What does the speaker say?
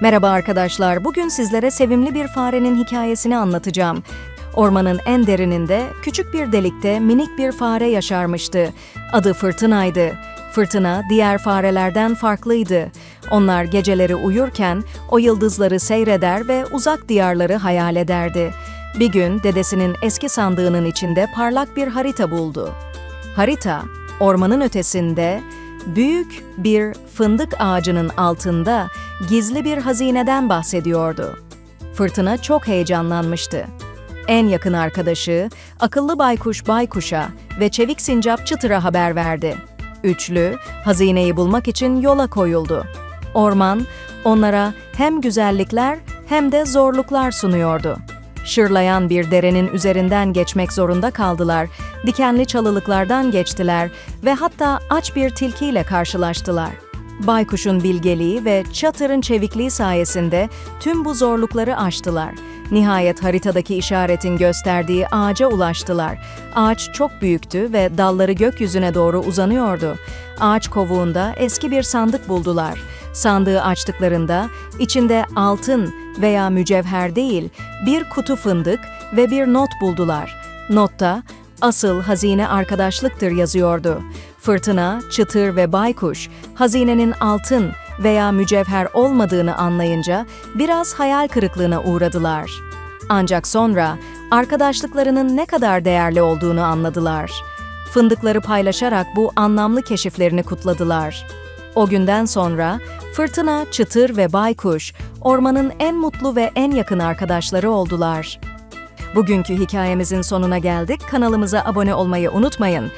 Merhaba arkadaşlar, bugün sizlere sevimli bir farenin hikayesini anlatacağım. Ormanın en derininde, küçük bir delikte minik bir fare yaşarmıştı. Adı Fırtına'ydı. Fırtına diğer farelerden farklıydı. Onlar geceleri uyurken o yıldızları seyreder ve uzak diyarları hayal ederdi. Bir gün dedesinin eski sandığının içinde parlak bir harita buldu. Harita, ormanın ötesinde, büyük bir fındık ağacının altında gizli bir hazineden bahsediyordu. Fırtına çok heyecanlanmıştı. En yakın arkadaşı, akıllı baykuş baykuşa ve çevik sincap çıtıra haber verdi. Üçlü, hazineyi bulmak için yola koyuldu. Orman, onlara hem güzellikler hem de zorluklar sunuyordu. Şırlayan bir derenin üzerinden geçmek zorunda kaldılar, dikenli çalılıklardan geçtiler ve hatta aç bir tilkiyle karşılaştılar. Baykuş'un bilgeliği ve Çatır'ın çevikliği sayesinde tüm bu zorlukları aştılar. Nihayet haritadaki işaretin gösterdiği ağaca ulaştılar. Ağaç çok büyüktü ve dalları gökyüzüne doğru uzanıyordu. Ağaç kovuğunda eski bir sandık buldular. Sandığı açtıklarında içinde altın veya mücevher değil, bir kutu fındık ve bir not buldular. Notta asıl hazine arkadaşlıktır yazıyordu. Fırtına, çıtır ve baykuş hazinenin altın veya mücevher olmadığını anlayınca biraz hayal kırıklığına uğradılar. Ancak sonra arkadaşlıklarının ne kadar değerli olduğunu anladılar. Fındıkları paylaşarak bu anlamlı keşiflerini kutladılar. O günden sonra fırtına, çıtır ve baykuş ormanın en mutlu ve en yakın arkadaşları oldular. Bugünkü hikayemizin sonuna geldik. Kanalımıza abone olmayı unutmayın.